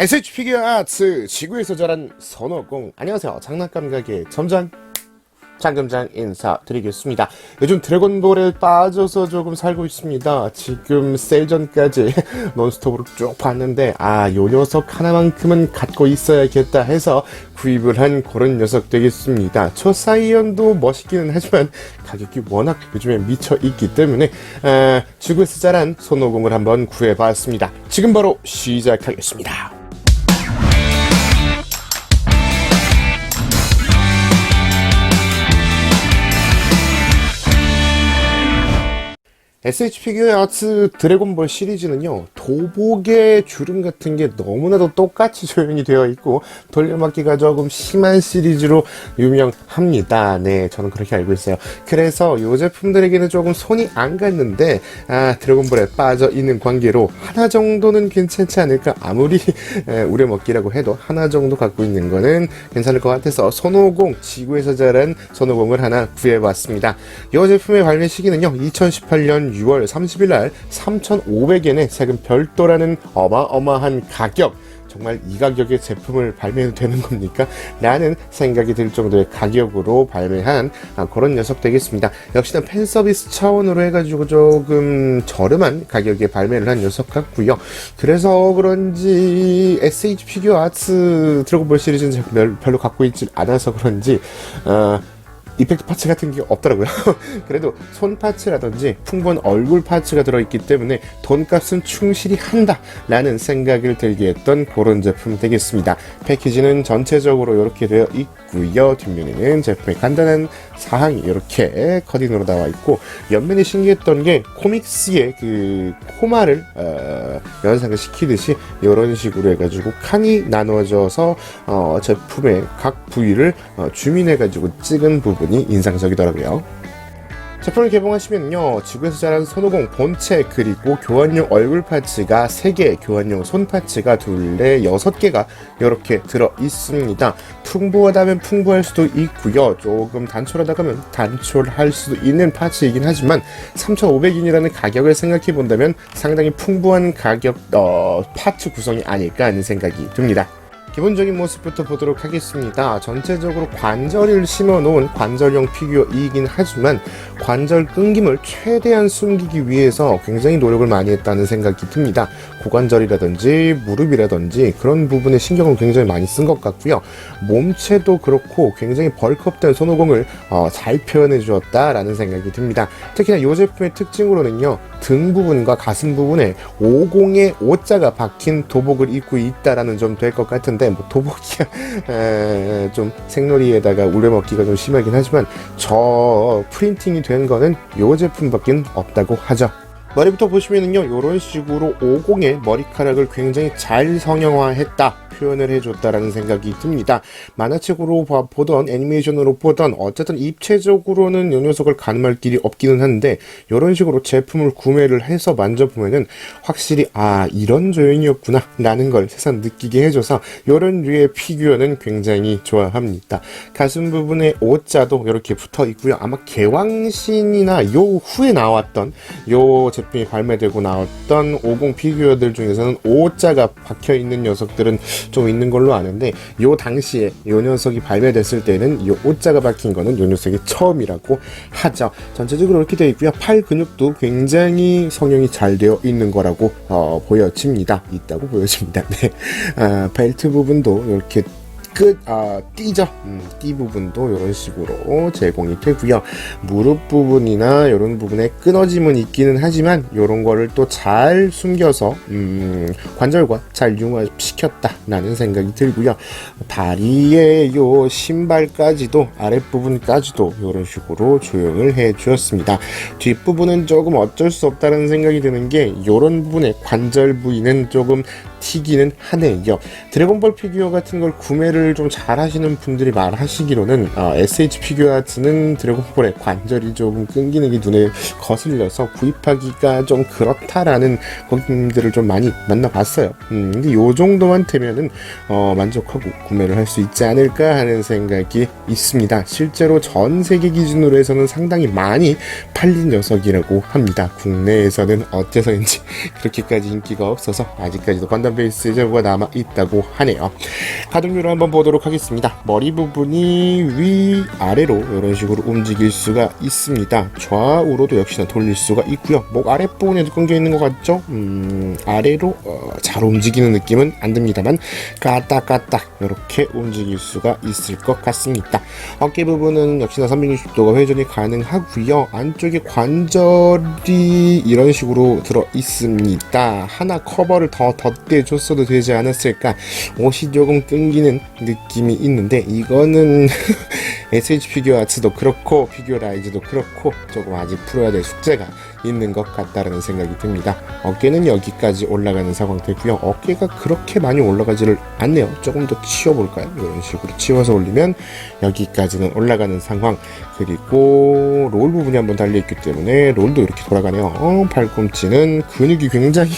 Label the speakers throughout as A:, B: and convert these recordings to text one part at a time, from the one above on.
A: SH 피규어 아츠 지구에서 자란 선호공 안녕하세요 장난감 가게 점장 장금장 인사드리겠습니다. 요즘 드래곤볼에 빠져서 조금 살고 있습니다. 지금 셀전까지 논스톱으로 쭉 봤는데 아 요 녀석 하나만큼은 갖고 있어야겠다 해서 구입을 한 그런 녀석 되겠습니다. 초사이언도 멋있기는 하지만 가격이 워낙 요즘에 미쳐 있기 때문에 아, 지구에서 자란 손오공을 한번 구해봤습니다. 지금 바로 시작하겠습니다. SH 피규어 아츠 드래곤볼 시리즈는요, 도복의 주름 같은 게 너무나도 똑같이 조연이 되어 있고, 돌려막기가 조금 심한 시리즈로 유명합니다. 네, 저는 그렇게 알고 있어요. 그래서 이 제품들에게는 조금 손이 안 갔는데, 아, 드래곤볼에 빠져 있는 관계로 하나 정도는 괜찮지 않을까? 아무리 에, 우려먹기라고 해도 하나 정도 갖고 있는 거는 괜찮을 것 같아서 손오공, 지구에서 자란 손오공을 하나 구해봤습니다. 이 제품의 발매 시기는요, 2018년 6월 30일 날 3,500엔에 세금 별 도라는 어마어마한 가격. 정말 이 가격에 제품을 발매해도 되는 겁니까? 라는 생각이 들 정도의 가격으로 발매한 아, 그런 녀석 되겠습니다. 역시나 팬 서비스 차원으로 해가지고 조금 저렴한 가격에 발매를 한 녀석 같고요. 그래서 그런지 SH 피규어 아츠 드래곤볼 시리즈는 별로 갖고 있지 않아서 그런지 어, 이펙트 파츠 같은 게 없더라고요. 그래도 손 파츠라든지 풍부한 얼굴 파츠가 들어있기 때문에 돈값은 충실히 한다라는 생각을 들게 했던 그런 제품 되겠습니다. 패키지는 전체적으로 이렇게 되어 있고요. 뒷면에는 제품의 간단한 사항이 이렇게 커딩으로 나와 있고 옆면이 신기했던 게 코믹스의 그 코마를 어, 연상을 시키듯이 이런 식으로 해가지고 칸이 나누어져서 어, 제품의 각 부위를 어, 주민해가지고 찍은 부분 이 인상적이더라고요. 제품을 개봉하시면요 지구에서 자란 손오공 본체 그리고 교환용 얼굴 파츠가 3개 교환용 손 파츠가 둘레 6개가 이렇게 들어 있습니다. 풍부하다면 풍부할 수도 있고요. 조금 단촐하다면 단촐할 수도 있는 파츠이긴 하지만 3,500원이라는 가격을 생각해 본다면 상당히 풍부한 가격 어, 파츠 구성이 아닐까 하는 생각이 듭니다 기본적인 모습부터 보도록 하겠습니다. 전체적으로 관절을 심어 놓은 관절용 피규어이긴 하지만 관절 끊김을 최대한 숨기기 위해서 굉장히 노력을 많이 했다는 생각이 듭니다. 고관절이라든지 무릎이라든지 그런 부분에 신경을 굉장히 많이 쓴 것 같고요. 몸체도 그렇고 굉장히 벌크업된 손오공을 어, 잘 표현해 주었다라는 생각이 듭니다. 특히나 이 제품의 특징으로는요. 등 부분과 가슴 부분에 50의 오자가 박힌 도복을 입고 있다라는 점 될 것 같은데 뭐 도복이 에, 좀 생놀이에다가 우려먹기가 좀 심하긴 하지만 저 프린팅이 된 거는 이 제품밖에 없다고 하죠. 머리부터 보시면은요, 이런 식으로 50의 머리카락을 굉장히 잘 성형화했다. 표현을 해줬다라는 생각이 듭니다. 만화책으로 봐- 보던 애니메이션으로 보던 어쨌든 입체적으로는 이 녀석을 가늠할 길이 없기는 한데 이런 식으로 제품을 구매를 해서 만져보면은 확실히 아 이런 조연이었구나 라는 걸 새삼 느끼게 해줘서 이런 류의 피규어는 굉장히 좋아합니다. 가슴 부분에 O자도 이렇게 붙어 있고요. 아마 개왕신이나 요 후에 나왔던 요 제품이 발매되고 나왔던 50 피규어들 중에서는 O자가 박혀 있는 녀석들은 좀 있는 걸로 아는데 요 당시에 요 녀석이 발매됐을 때는 요 O자가 박힌 거는 요 녀석이 처음이라고 하죠. 전체적으로 이렇게 되어 있고요. 팔 근육도 굉장히 성형이 잘 되어 있는 거라고 어, 보여집니다. 있다고 보여집니다. 네. 아, 벨트 부분도 이렇게 끝, 아, 띠죠. 음, 띠 부분도 이런 식으로 제공이 되고요. 무릎 부분이나 이런 부분에 끊어짐은 있기는 하지만 이런 거를 또 잘 숨겨서 음, 관절과 잘 융화시켰다라는 생각이 들고요. 다리의 요 신발까지도 아랫부분까지도 이런 식으로 조형을 해 주었습니다. 뒷부분은 조금 어쩔 수 없다는 생각이 드는 게 이런 부분의 관절 부위는 조금 튀기는 하네요. 드래곤볼 피규어 같은 걸 구매를 관리를 좀 잘하시는 분들이 말하시기로는 어, SH 피규어 아트는 드래곤볼의 관절이 조금 끊기는 게 눈에 거슬려서 구입하기가 좀 그렇다라는 고객님들을 좀 많이 만나봤어요. 음, 근데 요 정도만 되면은 어, 만족하고 구매를 할 수 있지 않을까 하는 생각이 있습니다. 실제로 전 세계 기준으로 해서는 상당히 많이 팔린 녀석이라고 합니다. 국내에서는 어째서인지 그렇게까지 인기가 없어서 아직까지도 건담 베이스 재고가 남아 있다고 하네요. 가동률을 한번 보도록 하겠습니다. 머리 부분이 위 아래로 이런 식으로 움직일 수가 있습니다. 좌우로도 역시나 돌릴 수가 있고요. 목 아랫부분에도 끊겨 있는 것 같죠? 음, 아래로 어, 잘 움직이는 느낌은 안 듭니다만 까딱까딱 이렇게 움직일 수가 있을 것 같습니다. 어깨 부분은 역시나 360도가 회전이 가능하고요. 안쪽에 관절이 이런 식으로 들어 있습니다. 하나 커버를 더 덧대줬어도 되지 않았을까? 옷이 조금 끊기는 느낌이 있는데 이거는 SH 피규어 아츠도 그렇고 피규어 라이즈도 그렇고 조금 아직 풀어야 될 숙제가 있는 것 같다라는 생각이 듭니다. 어깨는 여기까지 올라가는 상황 되고요. 어깨가 그렇게 많이 올라가지를 않네요. 조금 더 치워볼까요? 이런 식으로 치워서 올리면 여기까지는 올라가는 상황. 그리고 롤 부분이 한번 달려있기 때문에 롤도 이렇게 돌아가네요. 어, 팔꿈치는 근육이 굉장히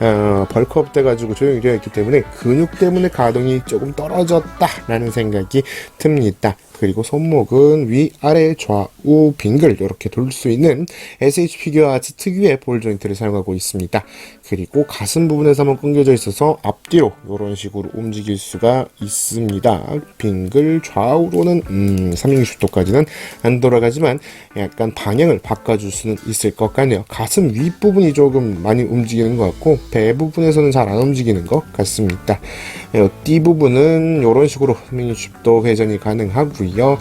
A: 어, 벌크업 돼가지고 조용히 되어 있기 때문에 근육 때문에 가동이 조금 떨어졌다라는 생각이 듭니다. 그리고 손목은 위, 아래, 좌우, 빙글 이렇게 돌 수 있는 SH 피규어 아츠 특유의 볼 조인트를 사용하고 있습니다. 그리고 가슴 부분에서 한번 끊겨져 있어서 앞뒤로 이런 식으로 움직일 수가 있습니다. 빙글 좌우로는 음, 360도까지는 안 돌아가지만 약간 방향을 바꿔줄 수는 있을 것 같네요. 가슴 윗부분이 조금 많이 움직이는 것 같고 배 부분에서는 잘 안 움직이는 것 같습니다. 어, 띠 부분은 이런 식으로 360도 회전이 가능하고요. 요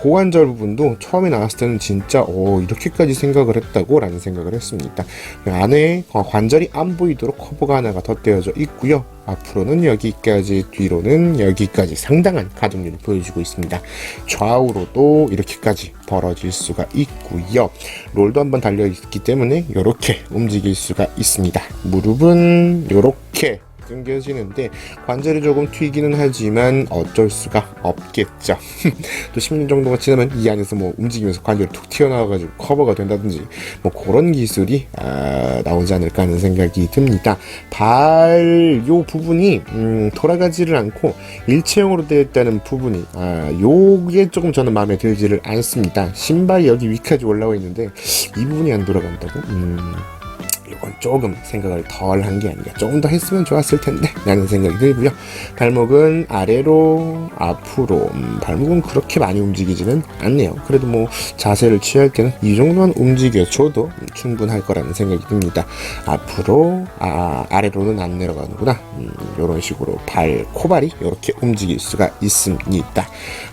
A: 고관절 부분도 처음에 나왔을 때는 진짜 어, 이렇게까지 생각을 했다고 라는 생각을 했습니다. 그 안에 어, 관절이 안 보이도록 커버가 하나가 덧대어져 있고요. 앞으로는 여기까지, 뒤로는 여기까지 상당한 가동률을 보여주고 있습니다. 좌우로도 이렇게까지 벌어질 수가 있고요. 롤도 한번 달려 있기 때문에 이렇게 움직일 수가 있습니다. 무릎은 이렇게 끊겨지는데 관절이 조금 튀기는 하지만 어쩔 수가 없겠죠. 또 10년 정도가 지나면 이 안에서 뭐 움직이면서 관절이 툭 튀어나와가지고 커버가 된다든지 뭐 그런 기술이 아, 나오지 않을까 하는 생각이 듭니다. 발 요 부분이 음, 돌아가지를 않고 일체형으로 되어 있다는 부분이 아, 요게 조금 저는 마음에 들지를 않습니다. 신발이 여기 위까지 올라와 있는데 이 부분이 안 돌아간다고? 음, 이건 조금 생각을 덜 한 게 아닌가. 조금 더 했으면 좋았을 텐데. 라는 생각이 들고요. 발목은 아래로, 앞으로. 음, 발목은 그렇게 많이 움직이지는 않네요. 그래도 뭐 자세를 취할 때는 이 정도만 움직여줘도 충분할 거라는 생각이 듭니다. 앞으로, 아, 아래로는 안 내려가는구나. 음, 이런 식으로 발, 코발이 이렇게 움직일 수가 있습니다.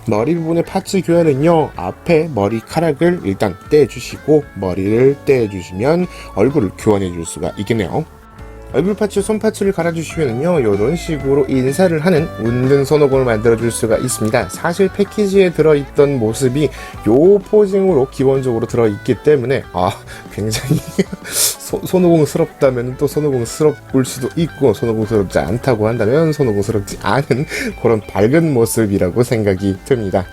A: 머리 부분의 파츠 교환은요, 앞에 머리카락을 일단 떼주시고, 머리를 떼주시면 얼굴을 교환해 줄 수가 있겠네요. 얼굴 파츠, 손 파츠를 갈아주시면요, 이런 식으로 인사를 하는 웃는 손오공을 만들어줄 수가 있습니다. 사실 패키지에 들어있던 모습이 요 포징으로 기본적으로 들어있기 때문에, 아, 굉장히 소- 손오공스럽다면 또 손오공스럽을 수도 있고, 손오공스럽지 않다고 한다면 손오공스럽지 않은 그런 밝은 모습이라고 생각이 듭니다.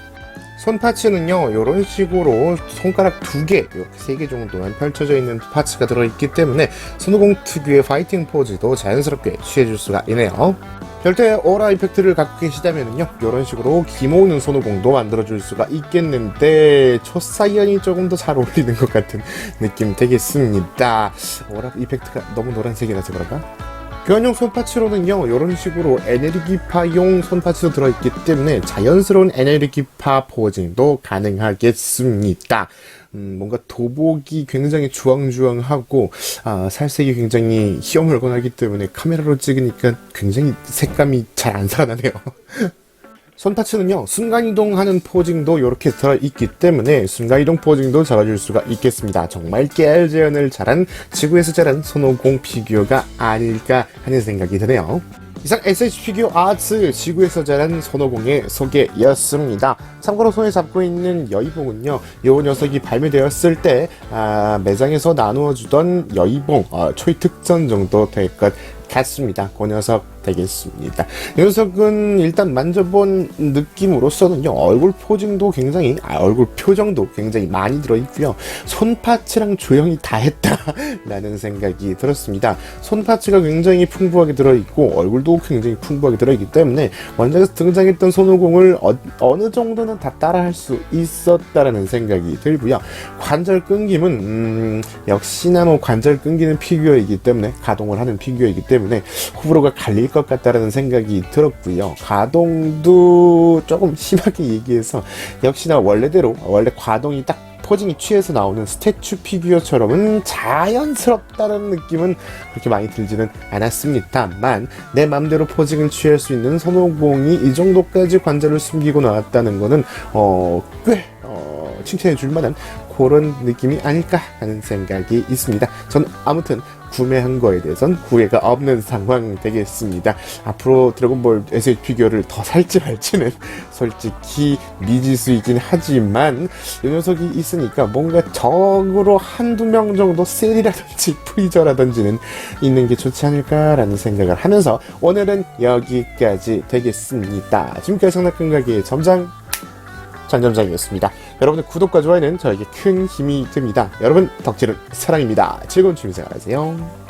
A: 손 파츠는요, 이런 식으로 손가락 두 개, 이렇게 세 개 정도만 펼쳐져 있는 파츠가 들어있기 때문에 손오공 특유의 파이팅 포즈도 자연스럽게 취해줄 수가 있네요. 별도의 오라 이펙트를 갖고 계시다면요, 이런 식으로 기모으는 손오공도 만들어줄 수가 있겠는데, 초사이언이 조금 더 잘 어울리는 것 같은 느낌 되겠습니다. 오라 이펙트가 너무 노란색이라서 그런가? 교환용 손파츠로는요 이런 식으로 에너지파용 손파츠도 들어있기 때문에 자연스러운 에너지파 포징도 가능하겠습니다. 음, 뭔가 도복이 굉장히 주황주황하고 아, 살색이 굉장히 희어물건하기 때문에 카메라로 찍으니까 굉장히 색감이 잘 안 살아나네요. 손파츠는요 순간이동하는 포징도 이렇게 들어있기 때문에 순간이동 포징도 잡아줄 수가 있겠습니다 정말 깨알 재현을 잘한 지구에서 자란 손오공 피규어가 아닐까 하는 생각이 드네요 이상 SH 피규어 아츠 지구에서 자란 손오공의 소개였습니다. 참고로 손에 잡고 있는 여의봉은요, 이 녀석이 발매되었을 때 아, 매장에서 나누어주던 여의봉 어, 초이 특전 정도 될 것 같습니다. 그 녀석 되겠습니다. 이 녀석은 일단 만져본 느낌으로서는요, 얼굴 포징도 굉장히, 아, 얼굴 표정도 굉장히 많이 들어있고요. 손파츠랑 조형이 다 했다라는 생각이 들었습니다. 손파츠가 굉장히 풍부하게 들어있고, 얼굴도 굉장히 풍부하게 들어있기 때문에, 원작에서 등장했던 손오공을 어, 느 정도는 다 따라할 수 있었다라는 생각이 들고요. 관절 끊김은, 음, 역시나 뭐 관절 끊기는 피규어이기 때문에, 가동을 하는 피규어이기 때문에, 호불호가 갈릴 것 같다라는 생각이 들었고요. 가동도 조금 심하게 얘기해서 역시나 원래대로 원래 가동이 딱 포징이 취해서 나오는 스태츄 피규어처럼은 자연스럽다는 느낌은 그렇게 많이 들지는 않았습니다만 내 맘대로 포징을 취할 수 있는 손오공이 이 정도까지 관절을 숨기고 나왔다는 거는 어꽤 어, 칭찬해 줄 만한 그런 느낌이 아닐까 하는 생각이 있습니다. 전 아무튼 구매한 거에 대해선 후회가 없는 상황 되겠습니다. 앞으로 드래곤볼 SH 피규어를 더 살지 말지는 솔직히 미지수이긴 하지만 이 녀석이 있으니까 뭔가 적으로 한두 명 정도 셀이라든지 프리저라든지는 있는 게 좋지 않을까라는 생각을 하면서 오늘은 여기까지 되겠습니다. 지금까지 성낙근 가게의 점장 전점장이었습니다. 여러분의 구독과 좋아요는 저에게 큰 힘이 됩니다. 여러분 덕질은 사랑입니다. 즐거운 취미생활 하세요.